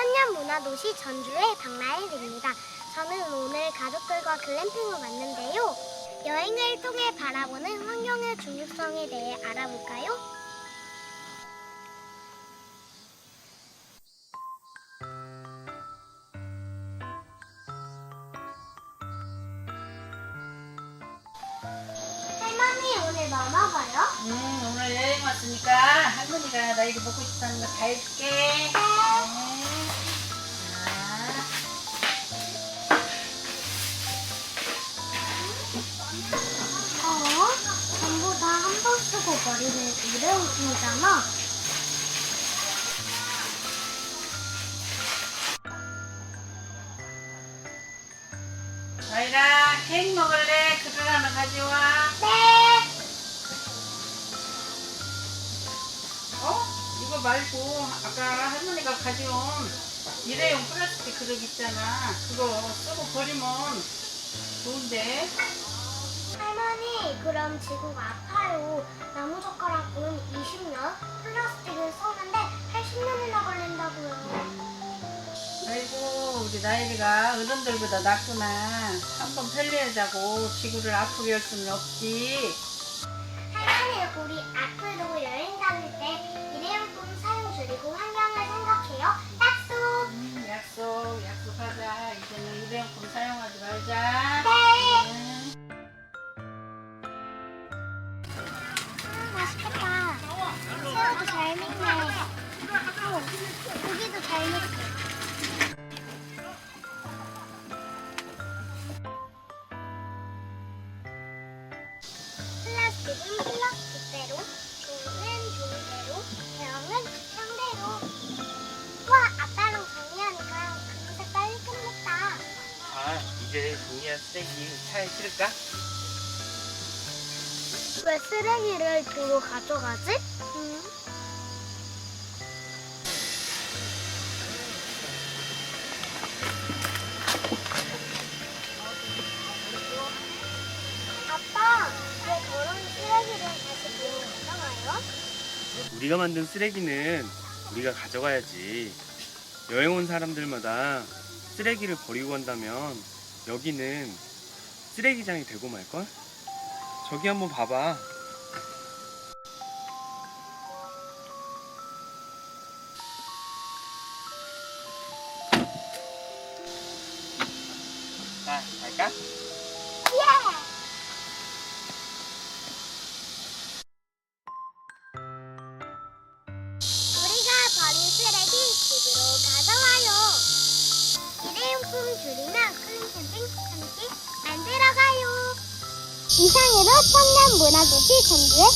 청년문화도시 전주의 박나일입니다. 저는 오늘 가족들과 글램핑을 왔는데요. 여행을 통해 바라보는 환경의 중요성에 대해 알아볼까요? 할머니 오늘 뭐 먹어요? 음, 오늘 여행 왔으니까 할머니가 나 이거 먹고 싶다는 거 다 해줄게. 일회용품이잖아. 나이라 케이크 먹을래? 그릇 하나 가져와. 네. 어? 이거 말고 아까 할머니가 가져온 일회용 플라스틱 그릇 있잖아. 그거 쓰고 버리면 좋은데. 할머니, 그럼 지구가 아파요. 나무젓가락은 20년, 플라스틱을 썼는데 80년이나 걸린다고요. 아이고 우리 나일이가 어른들보다 낫구나. 한번 편리하자고 지구를 아프게 할 수는 없지. 할머니, 우리 앞으로 여행 다닐 때 고기도 잘 먹고. 플라스틱은 플라스틱대로, 종이는 종이대로, 병은 병대로. 와, 아빠랑 정리하니까 금세 빨리 끝났다. 아, 이제 종이야 쓰레기 차에 실을까? 왜 쓰레기를 도로 가져가지? 아빠, 왜 저런 쓰레기를 다시 도로 가져가요? 우리가 만든 쓰레기는 우리가 가져가야지. 여행 온 사람들마다 쓰레기를 버리고 간다면 여기는 쓰레기장이 되고 말걸? 저기 한번 봐봐. 자, 갈까? 예! 우리가 버린 쓰레기 집으로 가져와요. 일회용품 줄이면 클린 캠핑 함께 만들어가요. 이상으로 청년 문화도시 전주의.